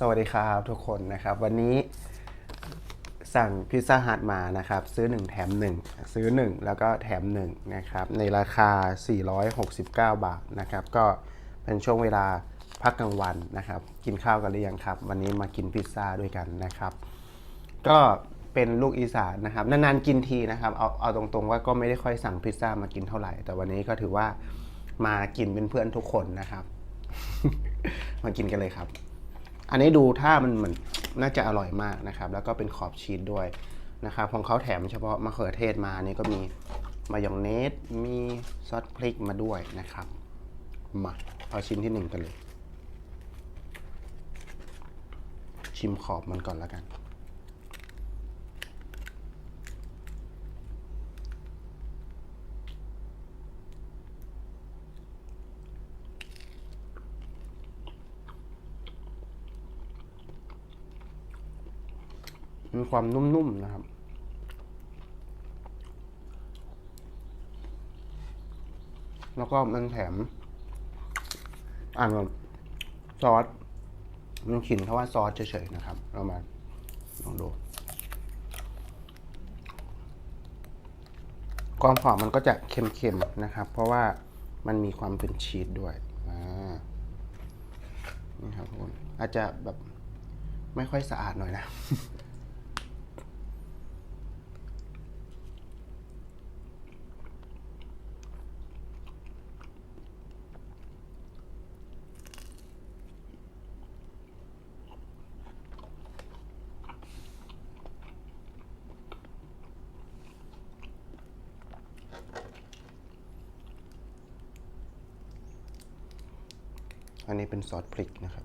สวัสดีครับทุกคนนะครับ วันนี้สั่งพิซซ่าฮัทมานะครับ ซื้อ 1 แถม 1 ซื้อ 1 แล้วก็แถม1นะครับในราคา 469 บาทนะครับ ก็เป็นช่วงเวลาพักกลางวันนะครับ กินข้าวกันหรือยังครับ วันนี้มากินพิซซ่าด้วยกันนะครับ ก็เป็นลูกอีสานนะครับ นานๆกินทีนะครับเอาเอาตรงๆว่าก็ไม่ได้ค่อยสั่งพิซซ่ามากินเท่าไหร่ แต่วันนี้ก็ถือว่ามากินเป็นเพื่อนทุกคนนะครับ มากินกันเลยครับ อันนี้ดูถ้ามันเหมือนน่าจะอร่อยมากนะครับ แล้วก็เป็นขอบชีสด้วยนะครับของเขาแถมเฉพาะมะเขือเทศมานี่ก็มีมายองเนสมีซอสพริกมาด้วยนะครับมาเอาชิ้นที่หนึ่งกันเลย ชิมขอบมันก่อนแล้วกัน มีความนุ่มๆนะครับ แล้วก็มันแถม อ่านว่าซอสมันขินเพราะว่าซอสเฉยๆนะครับ เรามาลองดู ความหอมมันก็จะเค็มๆนะครับ เพราะว่ามันมีความเป็นชีสด้วยอ่านี่ครับทุกคนอาจจะแบบไม่ค่อยสะอาดหน่อยนะ อันนี้เป็นซอสพริกนะครับ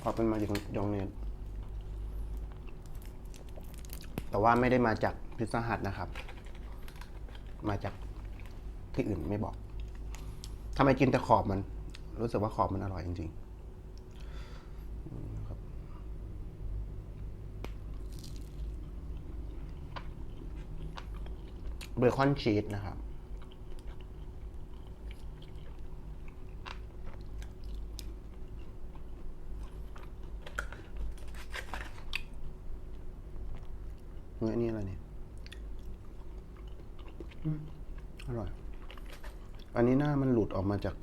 พอเป็นมาจากยองเนสแต่ว่าไม่ได้มาจากพิซซ่าฮัทนะครับ มาจากที่อื่นไม่บอกทำไมกินแต่ขอบมัน รู้สึกว่าขอบมันอร่อยจริงๆ เบคอนชีสนะครับ เฮ้ยอันนี้อะไรเนี่ยอร่อย อันนี้หน้ามันหลุดออกมาจาก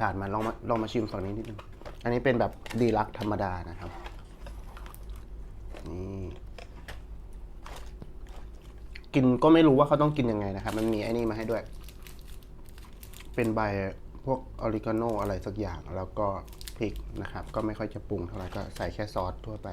ถาดมาลองมาลองมาชิมฝั่งนี้นิดนึง อันนี้เป็นแบบดีลักธรรมดานะครับ นี่ กินก็ไม่รู้ว่าเขาต้องกินยังไงนะครับ มันมีไอ้นี่มาให้ด้วย เป็นใบพวกออริกาโนอะไรสักอย่าง แล้วก็พริกนะครับ ก็ไม่ค่อยจะปรุงเท่าไหร่ก็ใส่แค่ซอสทั่วไป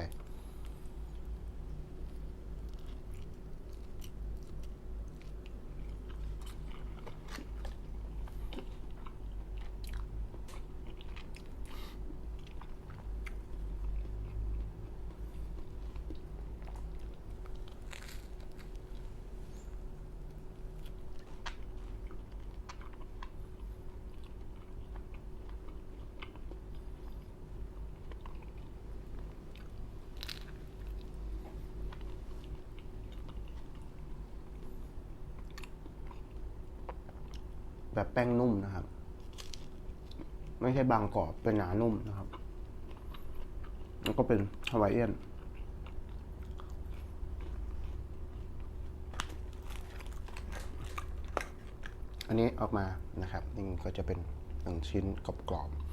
แบบแป้งนุ่มนะครับ ไม่ใช่บางกรอบเป็นหนานุ่มนะครับ แล้วก็เป็นฮาวายเอียนอันนี้ออกมานะครับนี่ก็จะเป็นหนึ่งชิ้นกรอบๆ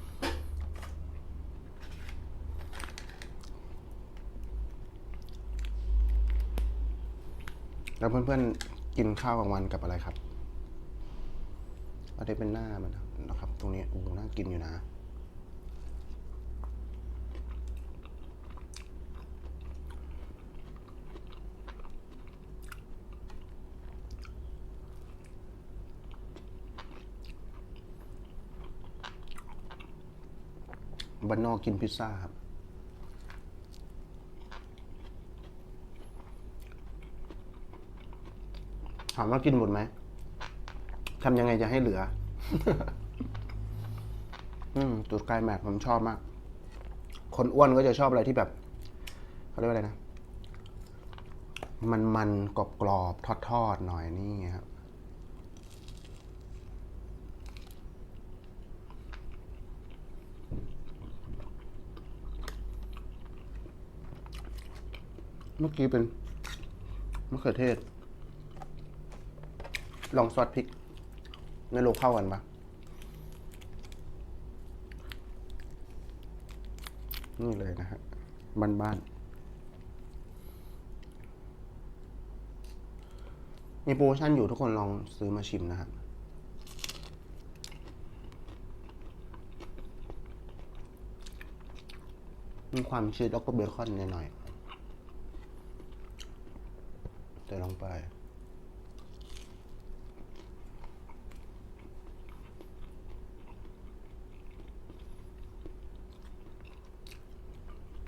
แล้วเพื่อนๆกินข้าวกลางวันกับอะไรครับ อันนี้เป็นหน้ามันนะครับ ตรงนี้โอ้น่ากินอยู่นะบ้านนอกกินพิซซ่าครับถามว่ากินหมดไหม ทำยังไงจะให้เหลือ อืมตูดกายแมทผมชอบมาก คนอ้วนก็จะชอบอะไรที่แบบเขาเรียกว่าอะไรนะ มันมันกรอบกรอบทอดทอดหน่อยนี่ครับเมื่อกี้เป็นมะเขือเทศ ลองซอสพริก ไม่รู้เข้ากันปะนี่เลยนะฮะบ้านๆมีโปรโมชั่นอยู่ทุกคนลองซื้อมาชิมนะครับมีความชีสแล้วก็เบคอนหน่อยๆแต่ลงไป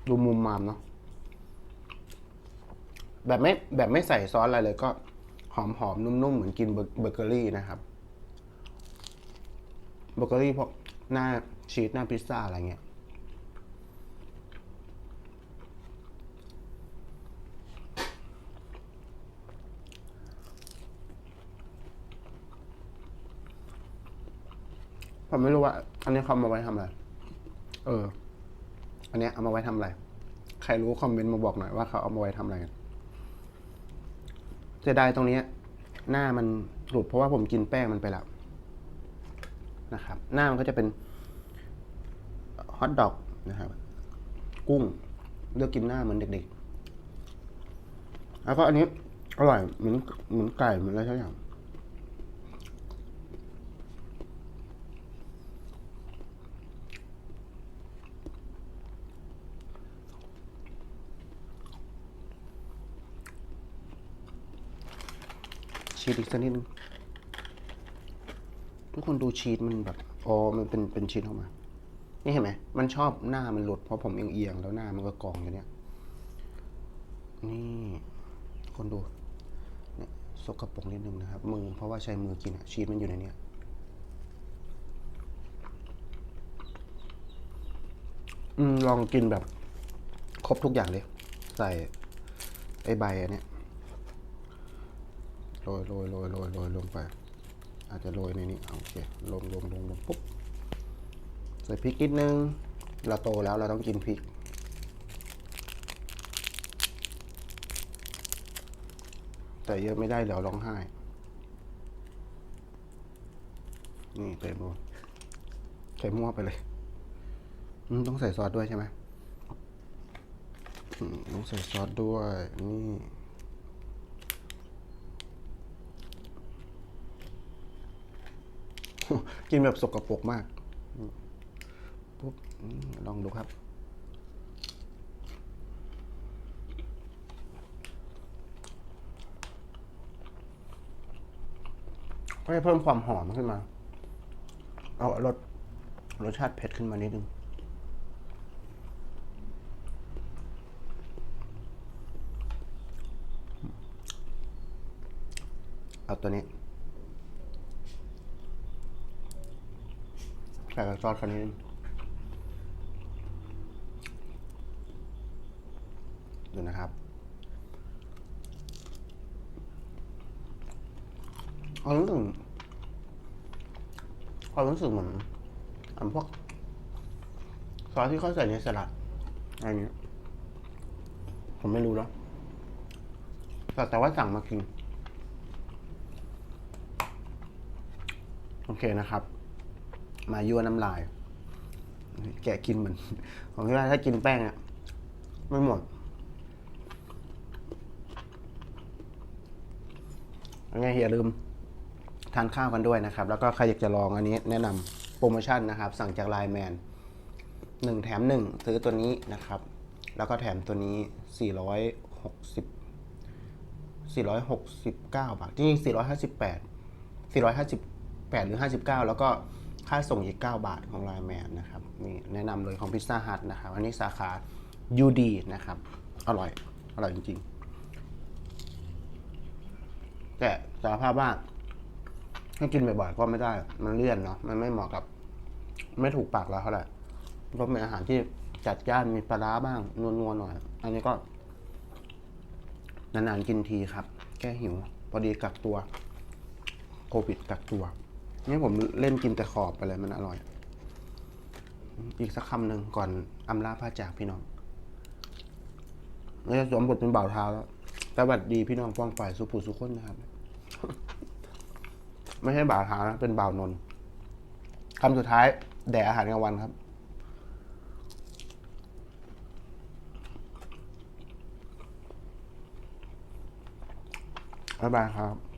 ดูมุมมามเนาะแบบไม่แบบไม่ใส่ซอสอะไรเลยก็หอมหอมๆนุ่มๆ เหมือนกินเบอร์เกอรี่นะครับเบเกอรี่พวกหน้าชีสหน้าพิซซ่าอะไรเงี้ยผมไม่รู้ว่า อันนี้เขาเอามาไว้ทำอะไร เออ อันเนี้ยเอามาไว้ทำอะไร ใครรู้คอมเมนต์มาบอกหน่อยว่าเขาเอามาไว้ทำอะไรกันเสียดายตรงนี้หน้ามันหลุดเพราะว่าผมกินแป้งมันไปแล้วนะครับ หน้ามันก็จะเป็นฮอทดอกนะครับ กุ้งเลือกกินหน้าเหมือนเด็กๆ แล้วก็อันนี้อร่อยเหมือนเหมือนไก่เหมือนอะไรสักอย่าง ชีสอีกสักนิดนึงทุกคนดูชีสมันแบบอ๋อมันเป็นเป็นชิ้นออกมา นี่เห็นไหมมันชอบหน้ามันหลุดเพราะผมเอียงๆแล้วหน้ามันก็กองอยู่เนี่ย นี่คนดูเนี่ยสกปรกนิดนึงนะครับ มือเพราะว่าใช้มือกินอะชีสมันอยู่ในเนี้ยอืมลองกินแบบ ครบทุกอย่างเลย ใส่ไอ้ใบอันเนี้ย โรยโรยโรยโรยโรยลงไป อาจจะโรยในนี้เอาโอเคลงลงลงลงปุ๊บใส่พริกนิดนึง เราโตแล้วเราต้องกินพริก แต่เยอะไม่ได้เดี๋ยวร้องไห้ นี่เต็มหมดใส่มั่วไปเลยต้องใส่ซอสด้วยใช่ไหมต้องใส่ซอสด้วย นี่ กินแบบสกปรกมากปุ๊บลองดูครับก็จะเพิ่มความหอมขึ้นมา เอารสรสชาติเผ็ดขึ้นมานิดนึงเอาตัวนี้ ใส่กับซอสคันนี้ดูนะครับ ความรู้สึกความรู้สึกเหมือนอันพวกซอสที่เขาใส่ในสลัดอะไรเงี้ยผมไม่รู้แล้วแต่แต่ว่าสั่งมากิน โอเคนะครับ มายั่วน้ำลาย แกะกินเหมือนผมคิดว่าถ้ากินแป้งอะไม่หมด ยังไงอย่าลืมทานข้าวกันด้วยนะครับ แล้วก็ใครอยากจะลองอันนี้แนะนำโปรโมชั่นนะครับ สั่งจากไลน์แมนหนึ่งแถมหนึ่งซื้อตัวนี้นะครับ แล้วก็แถมตัวนี้สี่ร้อยหกสิบสี่ร้อยหกสิบเก้าบาท จริงๆสี่ร้อยห้าสิบแปด458 หรือ 59 แล้วก็ ค่าส่งอีก 9 บาทของไลน์แมนนะครับนี่แนะนำเลยของพิซซ่าฮัทนะครับ อันนี้สาขา UD นะครับ อร่อย อร่อยจริงๆ แต่สารภาพว่าให้กินบ่อยๆก็ไม่ได้ มันเลี่ยนเนาะมันไม่เหมาะกับ ไม่ถูกปากเราเท่าไหร่เพราะเป็นอาหารที่จัดจ้านมีปลาร้าบ้างนัวๆหน่อย อันนี้ก็ นานๆกินทีครับ แก้หิว พอดีกักตัว โควิดกักตัว นี่ผมเล่นกินแต่ขอบไปเลยมันอร่อย อีกสักคำหนึ่งก่อนอำลาพระจากพี่น้องเราจะสวมบทเป็นบ่าวเท้าแล้วสวัสดีพี่น้องฟ้องฝ่ายสุภูสุคนนะครับ ไม่ใช่บ่าวเท้านะเป็นบ่าวนนคำสุดท้าย แด่อาหารกลางวันครับ บ๊ายบายครับ